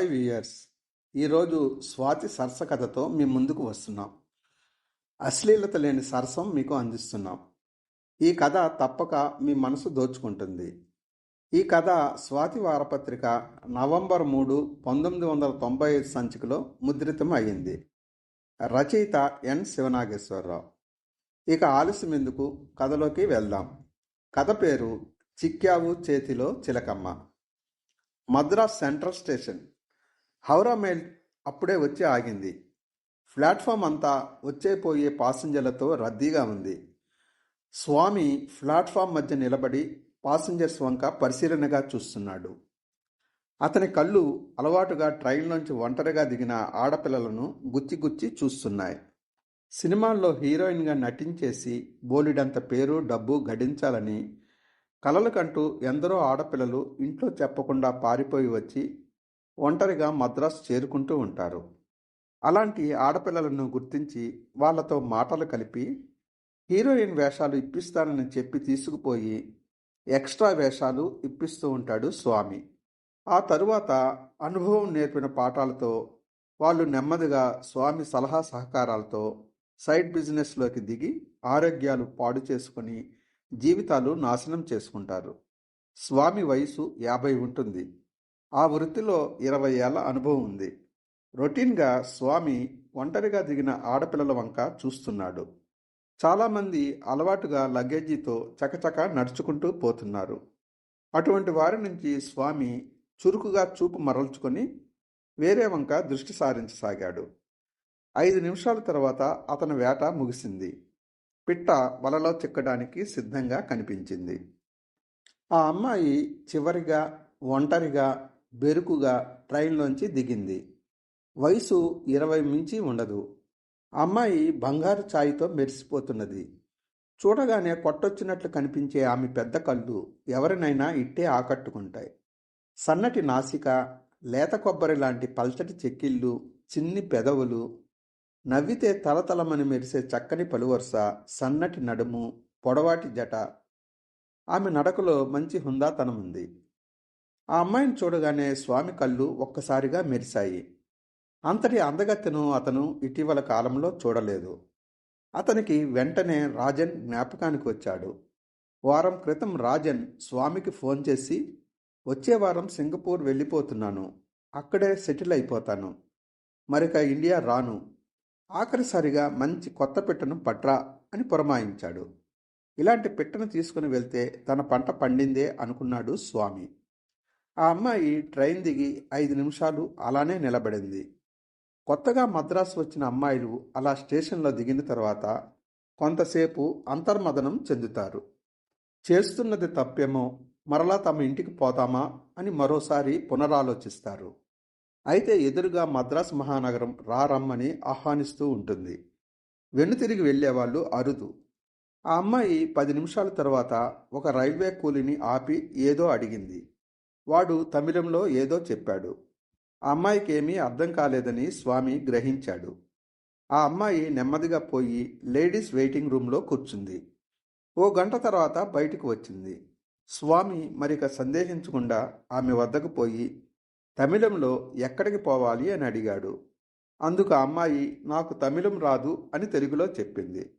Hi viewers ఈరోజు స్వాతి సరస కథతో మీ ముందుకు వస్తున్నాం. అశ్లీలత లేని సరసం మీకు అందిస్తున్నాం. ఈ కథ తప్పక మీ మనసు దోచుకుంటుంది. ఈ కథ స్వాతి వారపత్రిక నవంబర్ మూడు పంతొమ్మిది వందల తొంభై ఐదు సంచికలో ముద్రితం అయ్యింది. రచయిత ఎన్. శివనాగేశ్వరరావు. ఇక ఆలస్యం ఎందుకు? కథలోకి వెళ్దాం. కథ పేరు చిక్కావు చేతిలో Chilakamma. Madras central station. Howrah mail అప్పుడే వచ్చి ఆగింది. ప్లాట్ఫామ్ అంతా వచ్చే పోయే పాసింజర్లతో రద్దీగా ఉంది. స్వామి ప్లాట్ఫామ్ మధ్య నిలబడి పాసింజర్స్ వంక పరిశీలనగా చూస్తున్నాడు. అతని కళ్ళు అలవాటుగా ట్రైన్లోంచి ఒంటరిగా దిగిన ఆడపిల్లలను గుచ్చి గుచ్చి చూస్తున్నాయి. సినిమాల్లో హీరోయిన్గా నటించేసి బోలెడంత పేరు డబ్బు గడించాలని కలలు కంటూ ఎందరో ఆడపిల్లలు ఇంట్లో చెప్పకుండా పారిపోయి వచ్చి ఒంటరిగా మద్రాసు చేరుకుంటూ ఉంటారు. అలాంటి ఆడపిల్లలను గుర్తించి వాళ్ళతో మాటలు కలిపి హీరోయిన్ వేషాలు ఇప్పిస్తానని చెప్పి తీసుకుపోయి ఎక్స్ట్రా వేషాలు ఇప్పిస్తూ ఉంటాడు స్వామి. ఆ తరువాత అనుభవం నేర్పిన పాఠాలతో వాళ్ళు నెమ్మదిగా స్వామి సలహా సహకారాలతో సైడ్ బిజినెస్లోకి దిగి ఆరోగ్యాలు పాడు చేసుకొని జీవితాలు నాశనం చేసుకుంటారు. స్వామి వయసు యాభై ఉంటుంది. ఆ వృత్తిలో ఇరవై ఏళ్ళ అనుభవం ఉంది. రొటీన్గా స్వామి ఒంటరిగా దిగిన ఆడపిల్లల వంక చూస్తున్నాడు. చాలామంది అలవాటుగా లగేజీతో చకచక నడుచుకుంటూ పోతున్నారు. అటువంటి వారి నుంచి స్వామి చురుకుగా చూపు మరల్చుకొని వేరే వంక దృష్టి సారించసాగాడు. ఐదు నిమిషాల తర్వాత అతని వేట ముగిసింది. పిట్ట వలలో చిక్కడానికి సిద్ధంగా కనిపించింది. ఆ అమ్మాయి చివరిగా ఒంటరిగా బెరుకుగా ట్రైన్లోంచి దిగింది. వయసు ఇరవై మించి ఉండదు. అమ్మాయి బంగారు ఛాయితో మెరిసిపోతున్నది. చూడగానే కొట్టొచ్చినట్లు కనిపించే ఆమె పెద్ద కళ్ళు ఎవరినైనా ఇట్టే ఆకట్టుకుంటాయి. సన్నటి నాసిక లేత కొబ్బరి లాంటి పల్చటి చెక్కిళ్ళు చిన్ని పెదవులు నవ్వితే తలతలమని మెరిసే చక్కని పలువరుస సన్నటి నడుము పొడవాటి జట. ఆమె నడకలో మంచి హుందాతనం ఉంది ఆ అమ్మాయిని చూడగానే స్వామి కళ్ళు ఒక్కసారిగా మెరిశాయి. అంతటి అందగత్తెను అతను ఇటీవల కాలంలో చూడలేదు. అతనికి వెంటనే రాజన్ జ్ఞాపకానికి వచ్చాడు. వారం క్రితం రాజన్ స్వామికి ఫోన్ చేసి వచ్చే వారం సింగపూర్ వెళ్ళిపోతున్నాను. అక్కడే సెటిల్ అయిపోతాను. మరిక ఇండియా రాను. ఆఖరిసారిగా మంచి కొత్త పిట్టను పట్రా అని పురమాయించాడు. ఇలాంటి పిట్టను తీసుకుని వెళ్తే తన పంట పండిందే అనుకున్నాడు స్వామి. ఆ అమ్మాయి ట్రైన్ దిగి ఐదు నిమిషాలు అలానే నిలబడింది. కొత్తగా మద్రాసు వచ్చిన అమ్మాయిలు అలా స్టేషన్లో దిగిన తర్వాత కొంతసేపు అంతర్మదనం చెందుతారు. చేస్తున్నది తప్పేమో మరలా తమ ఇంటికి పోతామా అని మరోసారి పునరాలోచిస్తారు. అయితే ఎదురుగా మద్రాస్ మహానగరం రారమ్మని ఆహ్వానిస్తూ ఉంటుంది. వెనుతిరిగి వెళ్ళేవాళ్ళు అరుదు. ఆ అమ్మాయి పది నిమిషాల తర్వాత ఒక రైల్వే కూలీని ఆపి ఏదో అడిగింది. వాడు తమిళంలో ఏదో చెప్పాడు. ఆ అమ్మాయికి ఏమీ అర్థం కాలేదని స్వామి గ్రహించాడు. ఆ అమ్మాయి నెమ్మదిగా పోయి లేడీస్ వెయిటింగ్ రూమ్లో కూర్చుంది. ఓ గంట తర్వాత బయటకు వచ్చింది. స్వామి మరిక సందేహించకుండా ఆమె వద్దకు పోయి తమిళంలో ఎక్కడికి పోవాలి? అని అడిగాడు. అందుకు అమ్మాయి నాకు తమిళం రాదు అని తెలుగులో చెప్పింది.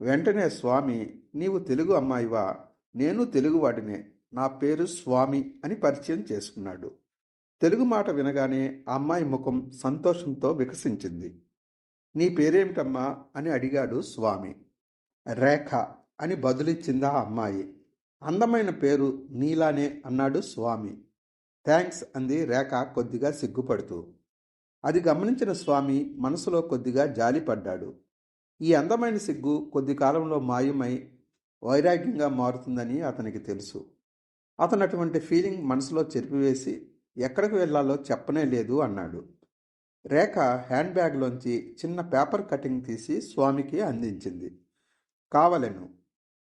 వెంటనే స్వామి నీవు తెలుగు అమ్మాయివా? నేను తెలుగువాడినే నా పేరు స్వామి అని పరిచయం చేసుకున్నాడు. తెలుగు మాట వినగానే ఆ అమ్మాయి ముఖం సంతోషంతో వికసించింది. నీ పేరేమిటమ్మా? అని అడిగాడు స్వామి. రేఖ అని బదులిచ్చింది ఆ అమ్మాయి. అందమైన పేరు నీలానే అన్నాడు స్వామి. థ్యాంక్స్ అంది రేఖ కొద్దిగా సిగ్గుపడుతూ. అది గమనించిన స్వామి మనసులో కొద్దిగా జాలిపడ్డాడు. ఈ అందమైన సిగ్గు కొద్ది కాలంలో మాయమై వైరాగ్యంగా మారుతుందని అతనికి తెలుసు. అతను అటువంటి ఫీలింగ్ మనసులో చెరిపివేసి ఎక్కడికి వెళ్ళాలో చెప్పనే లేదు అన్నాడు. రేఖ హ్యాండ్ బ్యాగ్లోంచి చిన్న పేపర్ కటింగ్ తీసి స్వామికి అందించింది. కావలను.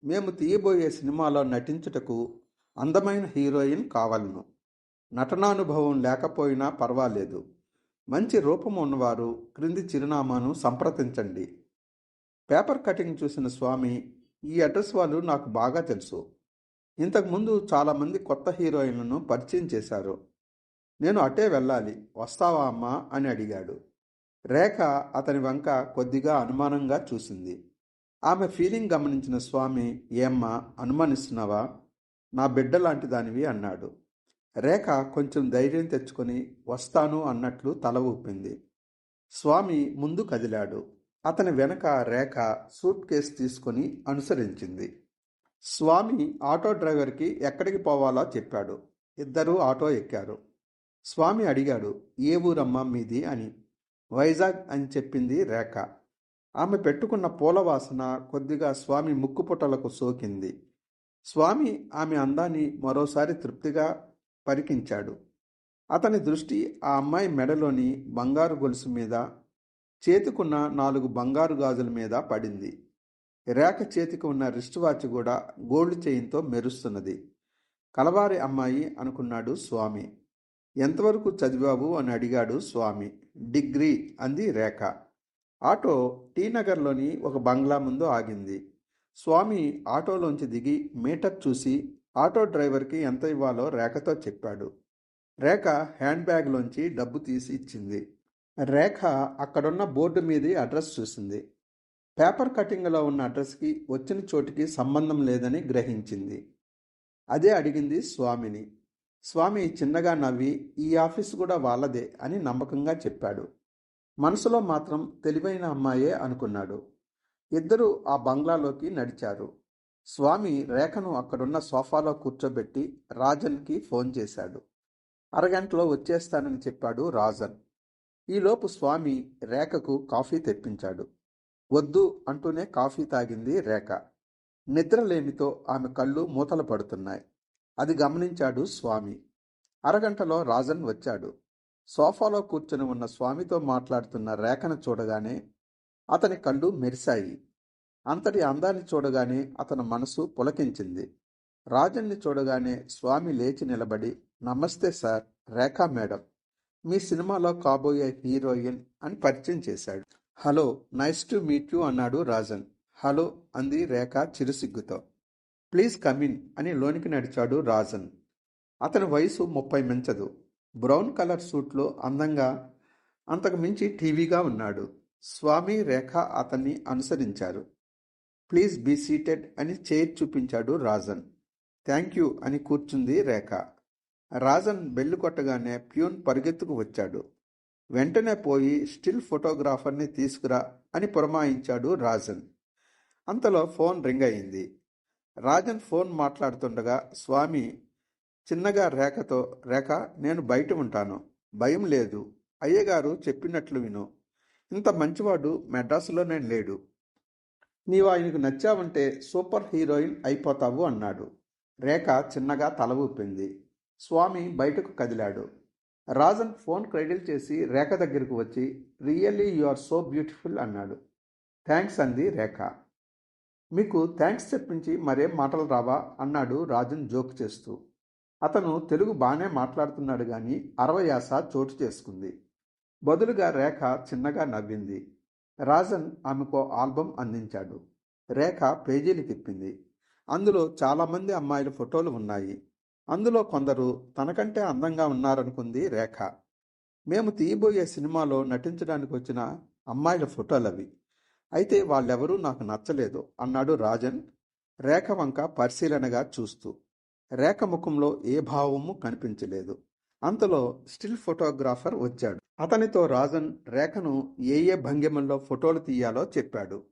మేము తీయబోయే సినిమాలో నటించుటకు అందమైన హీరోయిన్ కావలను. నటనానుభవం లేకపోయినా పర్వాలేదు. మంచి రూపం ఉన్నవారు క్రింది చిరునామాను సంప్రదించండి. పేపర్ కటింగ్ చూసిన స్వామి ఈ అడ్రస్ వాళ్ళు నాకు బాగా తెలుసు. ఇంతకుముందు చాలామంది కొత్త హీరోయిన్లను పరిచయం చేశారు. నేను అటే వెళ్ళాలి. వస్తావా అమ్మా? అని అడిగాడు. రేఖ అతని వంక కొద్దిగా అనుమానంగా చూసింది. ఆమె ఫీలింగ్ గమనించిన స్వామి ఏమ్మా అనుమానిస్తున్నావా? నా బిడ్డ లాంటి దానివి అన్నాడు. రేఖ కొంచెం ధైర్యం తెచ్చుకొని వస్తాను అన్నట్లు తల ఊపింది. స్వామి ముందు కదిలాడు. అతని వెనక రేఖ సూట్ కేసు తీసుకొని అనుసరించింది. స్వామి ఆటో డ్రైవర్కి ఎక్కడికి పోవాలో చెప్పాడు. ఇద్దరూ ఆటో ఎక్కారు. స్వామి అడిగాడు ఏ ఊరమ్మా మీది? అని. వైజాగ్ అని చెప్పింది రేఖ. ఆమె పెట్టుకున్న పూల వాసన కొద్దిగా స్వామి ముక్కుపుటలకు సోకింది. స్వామి ఆమె అందాన్ని మరోసారి తృప్తిగా పరికించాడు. అతని దృష్టి ఆ అమ్మాయి మెడలోని బంగారు గొలుసు మీద చేతికున్న నాలుగు బంగారు గాజుల మీద పడింది. రేఖ చేతికి ఉన్న రిస్ట్ వాచ్ కూడా గోల్డ్ చైన్తో మెరుస్తున్నది. కలవారి అమ్మాయి అనుకున్నాడు స్వామి. ఎంతవరకు చదివావు? అని అడిగాడు స్వామి. డిగ్రీ అంది రేఖ. ఆటో టీ నగర్లోని ఒక బంగ్లా ముందు ఆగింది. స్వామి ఆటోలోంచి దిగి మీటర్ చూసి ఆటో డ్రైవర్కి ఎంత ఇవ్వాలో రేఖతో చెప్పాడు. రేఖ హ్యాండ్ బ్యాగ్లోంచి డబ్బు తీసి ఇచ్చింది. రేఖ అక్కడున్న బోర్డు మీది అడ్రస్ చూసింది. పేపర్ కటింగ్లో ఉన్న అడ్రస్కి వచ్చిన చోటికి సంబంధం లేదని గ్రహించింది. అదే అడిగింది స్వామిని. స్వామి చిన్నగా నవ్వి ఈ ఆఫీస్ కూడా వాళ్ళదే అని నమ్మకంగా చెప్పాడు. మనసులో మాత్రం తెలివైన అమ్మాయే అనుకున్నాడు. ఇద్దరూ ఆ బంగ్లాలోకి నడిచారు. స్వామి రేఖను అక్కడున్న సోఫాలో కూర్చోబెట్టి రాజన్కి ఫోన్ చేశాడు. అరగంటలో వచ్చేస్తానని చెప్పాడు రాజన్. ఈలోపు స్వామి రేఖకు కాఫీ తెప్పించాడు. వద్దు అంటూనే కాఫీ తాగింది రేఖ. నిద్రలేమితో ఆమె కళ్ళు మూతలు పడుతున్నాయి. అది గమనించాడు స్వామి. అరగంటలో రాజన్ వచ్చాడు. సోఫాలో కూర్చొని ఉన్న స్వామితో మాట్లాడుతున్న రేఖను చూడగానే అతని కళ్ళు మెరిశాయి. అంతటి అందాన్ని చూడగానే అతని మనసు పులకించింది. రాజన్ని చూడగానే స్వామి లేచి నిలబడి నమస్తే సార్ రేఖా మేడం. మీ సినిమాలో కాబోయే హీరోయిన్ అని పరిచయం చేశాడు. Hello nice to meet you అన్నాడు రాజన్. హలో అంది రేఖ చిరుసిగ్గుతో. ప్లీజ్ కమిన్ అని లోనికి నడిచాడు రాజన్. అతని వయసు ముప్పై మించదు. బ్రౌన్ కలర్ సూట్లో అందంగా అంతకు మించి టీవీగా ఉన్నాడు. స్వామి రేఖ అతన్ని అనుసరించారు. ప్లీజ్ బీ సీటెడ్ అని చైర్ చూపించాడు రాజన్. థ్యాంక్ యూ అని కూర్చుంది రేఖ. రాజన్ బెల్లు కొట్టగానే ప్యూన్ పరిగెత్తుకు వచ్చాడు. వెంటనే పోయి స్టిల్ ఫోటోగ్రాఫర్ని తీసుకురా అని పురమాయించాడు రాజన్. అంతలో ఫోన్ రింగ్ అయింది. రాజన్ ఫోన్ మాట్లాడుతుండగా స్వామి చిన్నగా రేఖతో రేఖ నేను బయట ఉంటాను. భయం లేదు. అయ్యగారు చెప్పినట్లు విను. ఇంత మంచివాడు మెడ్రాసులోనే లేడు. నీవు ఆయనకు నచ్చావంటే సూపర్ హీరోయిన్ అయిపోతావు అన్నాడు. రేఖ చిన్నగా తల ఊపింది. స్వామి బయటకు కదిలాడు. రాజన్ ఫోన్ క్రెడిల్ చేసి రేఖ దగ్గరకు వచ్చి really you are so beautiful అన్నాడు. థ్యాంక్స్ అంది రేఖ. మీకు థ్యాంక్స్ చెప్పించి మరేం మాటలు రావా? అన్నాడు రాజన్ జోక్ చేస్తూ. అతను తెలుగు బాగానే మాట్లాడుతున్నాడు కానీ అరవయాస చోటు చేసుకుంది. బదులుగా రేఖ చిన్నగా నవ్వింది. రాజన్ ఆమెకు ఆల్బం అందించాడు. రేఖ పేజీలు తిప్పింది. అందులో చాలామంది అమ్మాయిల ఫోటోలు ఉన్నాయి. అందులో కొందరు తనకంటే అందంగా ఉన్నారనుకుంది రేఖ. మేము తీయబోయే సినిమాలో నటించడానికి వచ్చిన అమ్మాయిల ఫోటోలవి. అయితే వాళ్ళెవరూ నాకు నచ్చలేదు అన్నాడు రాజన్ రేఖ వంక పరిశీలనగా చూస్తూ. రేఖ ముఖంలో ఏ భావము కనిపించలేదు. అంతలో స్టిల్ ఫోటోగ్రాఫర్ వచ్చాడు. అతనితో రాజన్ రేఖను ఏ ఏ భంగిమల్లో ఫోటోలు తీయాలో చెప్పాడు.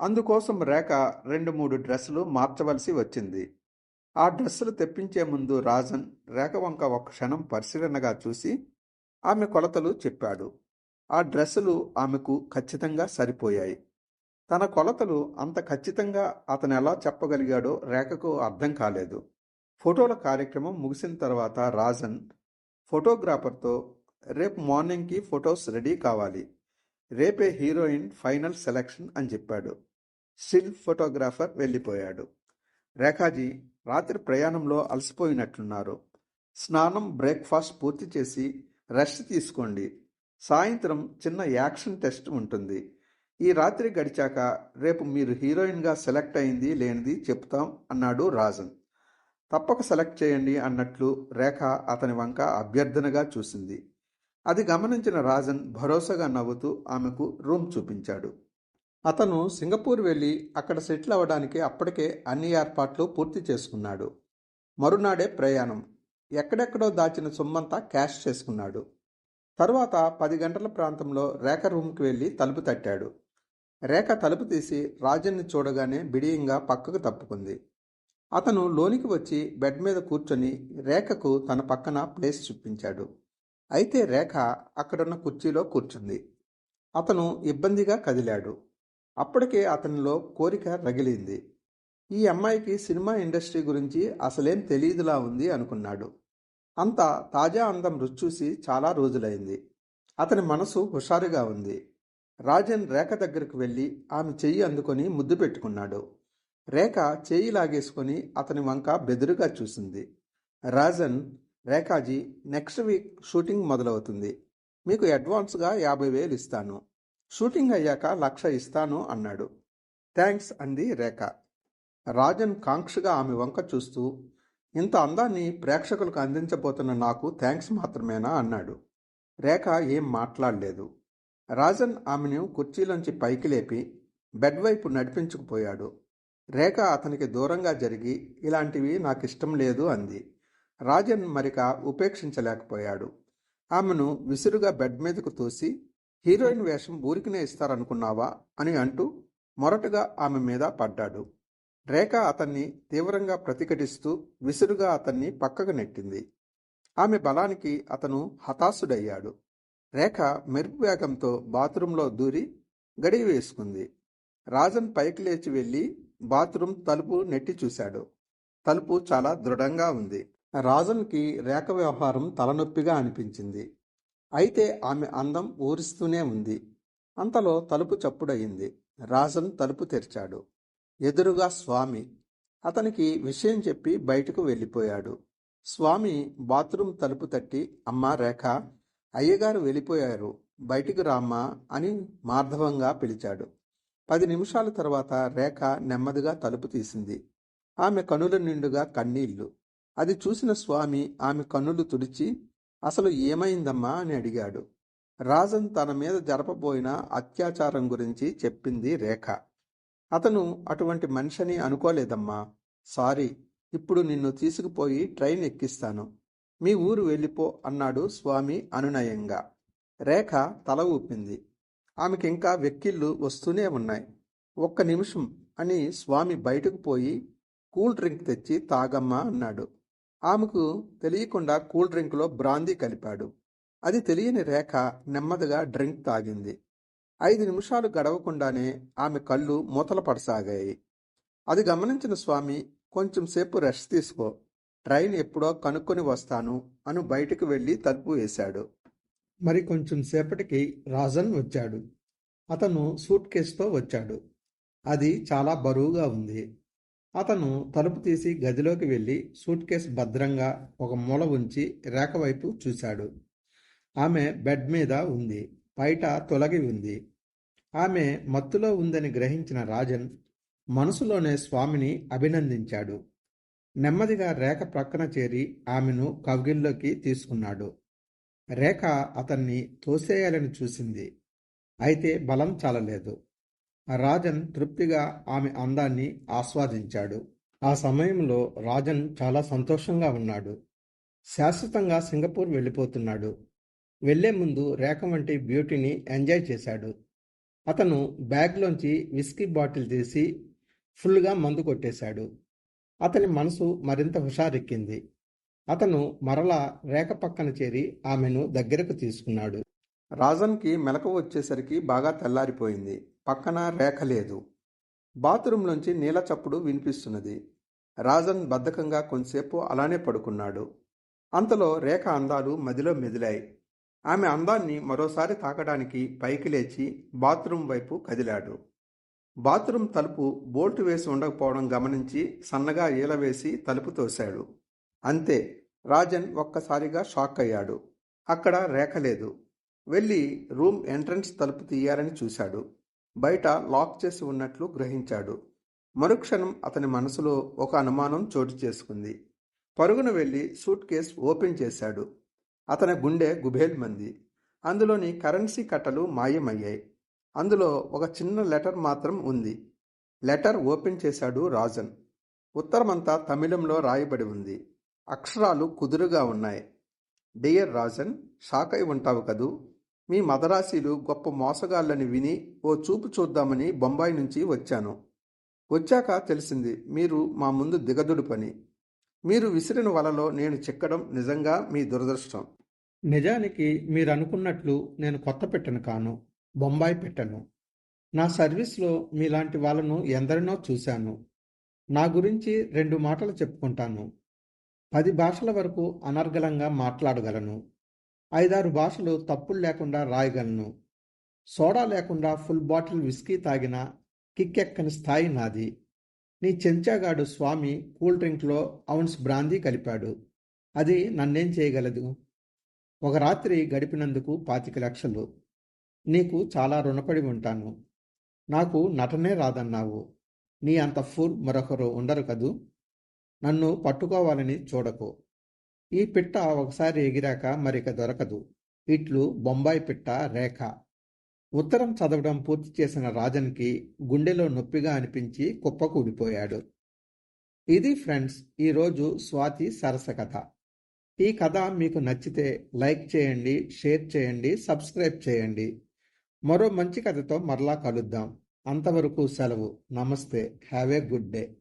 అందుకోసం రేఖ రెండు మూడు డ్రెస్సులు మార్చవలసి వచ్చింది. ఆ డ్రెస్సులు తెప్పించే ముందు రాజన్ రేఖవంక ఒక క్షణం పరిశీలనగా చూసి ఆమె కొలతలు చెప్పాడు. ఆ డ్రెస్సులు ఆమెకు ఖచ్చితంగా సరిపోయాయి. తన కొలతలు అంత ఖచ్చితంగా అతను ఎలా చెప్పగలిగాడో రేఖకు అర్థం కాలేదు. ఫోటోల కార్యక్రమం ముగిసిన తర్వాత రాజన్ ఫోటోగ్రాఫర్తో రేపు మార్నింగ్కి ఫొటోస్ రెడీ కావాలి. రేపే హీరోయిన్ ఫైనల్ సెలక్షన్ అని చెప్పాడు. స్టిల్ ఫోటోగ్రాఫర్ వెళ్ళిపోయాడు. రేఖాజీ రాత్రి ప్రయాణంలో అలసిపోయినట్లున్నారు. స్నానం బ్రేక్ఫాస్ట్ పూర్తి చేసి రెస్ట్ తీసుకోండి. సాయంత్రం చిన్న యాక్షన్ టెస్ట్ ఉంటుంది. ఈ రాత్రి గడిచాక రేపు మీరు హీరోయిన్గా సెలెక్ట్ అయింది లేనిది చెప్తాం అన్నాడు రాజన్. తప్పక సెలెక్ట్ చేయండి అన్నట్లు రేఖ అతని వంక అభ్యర్థనగా చూసింది. అది గమనించిన రాజన్ భరోసాగా నవ్వుతూ ఆమెకు రూమ్ చూపించాడు. అతను సింగపూర్ వెళ్ళి అక్కడ సెటిల్ అవ్వడానికి అప్పటికే అన్ని ఏర్పాట్లు పూర్తి చేసుకున్నాడు. మరునాడే ప్రయాణం. ఎక్కడెక్కడో దాచిన సొమ్మంతా క్యాష్ చేసుకున్నాడు. తరువాత పది గంటల ప్రాంతంలో రేఖ రూమ్కి వెళ్ళి తలుపు తట్టాడు. రేఖ తలుపు తీసి రాజన్ని చూడగానే బిడియంగా పక్కకు తప్పుకుంది. అతను లోనికి వచ్చి బెడ్ మీద కూర్చొని రేఖకు తన పక్కన ప్లేస్ చూపించాడు. అయితే రేఖ అక్కడున్న కుర్చీలో కూర్చుంది. అతను ఇబ్బందిగా కదిలాడు. అప్పటికే అతనిలో కోరిక రగిలింది. ఈ అమ్మాయికి సినిమా ఇండస్ట్రీ గురించి అసలేం తెలియదులా ఉంది అనుకున్నాడు. అంత తాజా అందం రుచి చూసి చాలా రోజులైంది. అతని మనసు హుషారుగా ఉంది. రాజన్ రేఖ దగ్గరకు వెళ్ళి ఆమె చెయ్యి అందుకొని ముద్దు పెట్టుకున్నాడు. రేఖ చేయి లాగేసుకొని అతని వంక బెదురుగా చూసింది. Rajan Rekhaji next week shooting మొదలవుతుంది. మీకు అడ్వాన్స్గా యాభై వేలు ఇస్తాను. షూటింగ్ అయ్యాక లక్ష ఇస్తాను అన్నాడు. థ్యాంక్స్ అంది రేఖ. రాజన్ కాంక్షగా ఆమె వంక చూస్తూ ఇంత అందాన్ని ప్రేక్షకులకు అందించబోతున్న నాకు థ్యాంక్స్ మాత్రమేనా అన్నాడు. రేఖ ఏం మాట్లాడలేదు. రాజన్ ఆమెను కుర్చీలోంచి పైకి లేపి బెడ్ వైపు నడిపించుకుపోయాడు. రేఖ అతనికి దూరంగా జరిగి ఇలాంటివి నాకు ఇష్టం లేదు అంది. రాజన్ మరిక ఉపేక్షించలేకపోయాడు. ఆమెను విసురుగా బెడ్ మీదకు తోసి హీరోయిన్ వేషం ఊరికినే ఇస్తారనుకున్నావా అని అంటూ మొరటుగా ఆమె మీద పడ్డాడు. రేఖ అతన్ని తీవ్రంగా ప్రతిఘటిస్తూ విసురుగా అతన్ని పక్కకు నెట్టింది. ఆమె బలానికి అతను హతాశుడయ్యాడు. రేఖ మెరుపు వేగంతో బాత్రూంలో దూరి గడియ వేసుకుంది. రాజన్ పైకి లేచి వెళ్ళి బాత్రూం తలుపు నెట్టి చూశాడు. తలుపు చాలా దృఢంగా ఉంది. రాజన్కి రేఖ వ్యవహారం తలనొప్పిగా అనిపించింది. అయితే ఆమె అందం ఊరిస్తూనే ఉంది. అంతలో తలుపు చప్పుడయింది. రాజన్ తలుపు తెరిచాడు. ఎదురుగా స్వామి. అతనికి విషయం చెప్పి బయటకు వెళ్ళిపోయాడు. స్వామి బాత్రూం తలుపు తట్టి అమ్మ రేఖ అయ్యగారు వెళ్ళిపోయారు. బయటికి రామ్మా అని మార్ధవంగా పిలిచాడు. పది నిమిషాల తర్వాత రేఖ నెమ్మదిగా తలుపు తీసింది. ఆమె కనుల నిండుగా కన్నీళ్ళు. అది చూసిన స్వామి ఆమె కన్నులు తుడిచి అసలు ఏమైందమ్మా అని అడిగాడు. రాజన్ తన మీద జరపబోయిన అత్యాచారం గురించి చెప్పింది రేఖ. అతను అటువంటి మనిషిని అనుకోలేదమ్మా. సారీ ఇప్పుడు నిన్ను తీసుకుపోయి ట్రైన్ ఎక్కిస్తాను. మీ ఊరు వెళ్ళిపో అన్నాడు స్వామి అనునయంగా. రేఖ తల ఊపింది. ఆమెకింకా వెక్కిళ్ళు వస్తూనే ఉన్నాయి. ఒక్క నిమిషం అని స్వామి బయటకు పోయి కూల్ డ్రింక్ తెచ్చి తాగమ్మా అన్నాడు. ఆమెకు తెలియకుండా కూల్ డ్రింక్లో బ్రాందీ కలిపాడు. అది తెలియని రేఖ నెమ్మదిగా డ్రింక్ తాగింది. ఐదు నిమిషాలు గడవకుండానే ఆమె కళ్ళు మూతలు పడసాగాయి. అది గమనించిన స్వామి కొంచెం సేపు రెస్ట్ తీసుకో. ట్రైన్ ఎప్పుడో కనుక్కొని వస్తాను అని బయటకు వెళ్ళి తలుపు వేశాడు. మరి కొంచెం సేపటికి రాజన్ వచ్చాడు. అతను సూట్ కేసుతో వచ్చాడు. అది చాలా బరువుగా ఉంది. అతను తలుపు తీసి గదిలోకి వెళ్ళి సూట్ కేస్ భద్రంగా ఒక మూల ఉంచి రేఖ వైపు చూశాడు. ఆమె బెడ్ మీద ఉంది. బయట తొలగి ఉంది. ఆమె మత్తులో ఉందని గ్రహించిన రాజన్ మనసులోనే స్వామిని అభినందించాడు. నెమ్మదిగా రేఖ ప్రక్కన చేరి ఆమెను కవ్గిల్లోకి తీసుకున్నాడు. రేఖ అతన్ని తోసేయాలని చూసింది. అయితే బలం చాలలేదు. రాజన్ తృప్తిగా ఆమె అందాన్ని ఆస్వాదించాడు. ఆ సమయంలో రాజన్ చాలా సంతోషంగా ఉన్నాడు. శాశ్వతంగా సింగపూర్ వెళ్ళిపోతున్నాడు. వెళ్ళే ముందు రేఖ వంటి బ్యూటీని ఎంజాయ్ చేశాడు. అతను బ్యాగ్లోంచి విస్కీ బాటిల్ తీసి ఫుల్గా మందు కొట్టేశాడు. అతని మనసు మరింత హుషారెక్కింది. అతను మరలా రేఖ పక్కన చేరి ఆమెను దగ్గరకు తీసుకున్నాడు. రాజన్కి మెలకు వచ్చేసరికి బాగా తెల్లారిపోయింది. పక్కన రేఖ లేదు. బాత్రూంలోంచి నీళ్ళ చప్పుడు వినిపిస్తున్నది. రాజన్ బద్ధకంగా కొంతసేపు అలానే పడుకున్నాడు. అంతలో రేఖ అందాలు మదిలో మెదిలాయి. ఆమె అందాన్ని మరోసారి తాకడానికి పైకి లేచి బాత్రూం వైపు కదిలాడు. బాత్రూం తలుపు బోల్ట్ వేసి ఉండకపోవడం గమనించి సన్నగా ఈలవేసి తలుపు తోశాడు. అంతే రాజన్ ఒక్కసారిగా షాక్ అయ్యాడు. అక్కడ రేఖ లేదు. వెళ్ళి రూమ్ ఎంట్రన్స్ తలుపు తీయాలని చూశాడు. బయట లాక్ చేసి ఉన్నట్లు గ్రహించాడు. మరుక్షణం అతని మనసులో ఒక అనుమానం చోటు చేసుకుంది. పరుగున వెళ్ళి సూట్ కేస్ ఓపెన్ చేశాడు. అతని గుండె గుబేల్మంది అందులోని కరెన్సీ కట్టలు మాయమయ్యాయి. అందులో ఒక చిన్న లెటర్ మాత్రం ఉంది. లెటర్ ఓపెన్ చేశాడు రాజన్. ఉత్తరమంతా తమిళంలో రాయబడి ఉంది. అక్షరాలు కుదురుగా ఉన్నాయి. డియర్ రాజన్ షాక్ అయి ఉంటావు కదూ? మీ మదరాసీలు గొప్ప మోసగాళ్ళని విని ఓ చూపు చూద్దామని బొంబాయి నుంచి వచ్చాను. వచ్చాక తెలిసింది మీరు మా ముందు దిగదుడు పని. మీరు విసిరిన వలలో నేను చిక్కడం నిజంగా మీ దురదృష్టం. నిజానికి మీరు అనుకున్నట్లు నేను కొత్త పెట్టను కాను బొంబాయి పెట్టను. నా సర్వీస్లో మీలాంటి వాళ్ళను ఎందరినో చూశాను. నా గురించి రెండు మాటలు చెప్పుకుంటాను. పది భాషల వరకు అనర్గళంగా మాట్లాడగలను. ఐదారు భాషలు తప్పులు లేకుండా రాయగలను. సోడా లేకుండా ఫుల్ బాటిల్ విస్కీ తాగిన కిక్కెక్కని స్థాయి నాది. నీ చెంచాగాడు స్వామి కూల్ డ్రింక్లో అవున్స్ బ్రాందీ కలిపాడు. అది నన్నేం చేయగలదు? ఒక రాత్రి గడిపినందుకు పాతిక లక్షలు. నీకు చాలా రుణపడి ఉంటాను. నాకు నటనే రాదన్నావు. నీ అంత ఫూల్ మరొకరు ఉండరు కదూ? నన్ను పట్టుకోవాలని చూడకు. ఈ పిట్ట ఒకసారి ఎగిరాక మరిక దొరకదు. ఇట్లు బొంబాయి పిట్ట రేఖ. ఉత్తరం చదవడం పూర్తి చేసిన రాజన్కి గుండెలో నొప్పిగా అనిపించి కుప్పకూడిపోయాడు ఇది ఫ్రెండ్స్ ఈరోజు స్వాతి సరస కథ. ఈ కథ మీకు నచ్చితే లైక్ చేయండి షేర్ చేయండి సబ్స్క్రైబ్ చేయండి. మరో మంచి కథతో మరలా కలుద్దాం. అంతవరకు సెలవు. నమస్తే. Have a good day.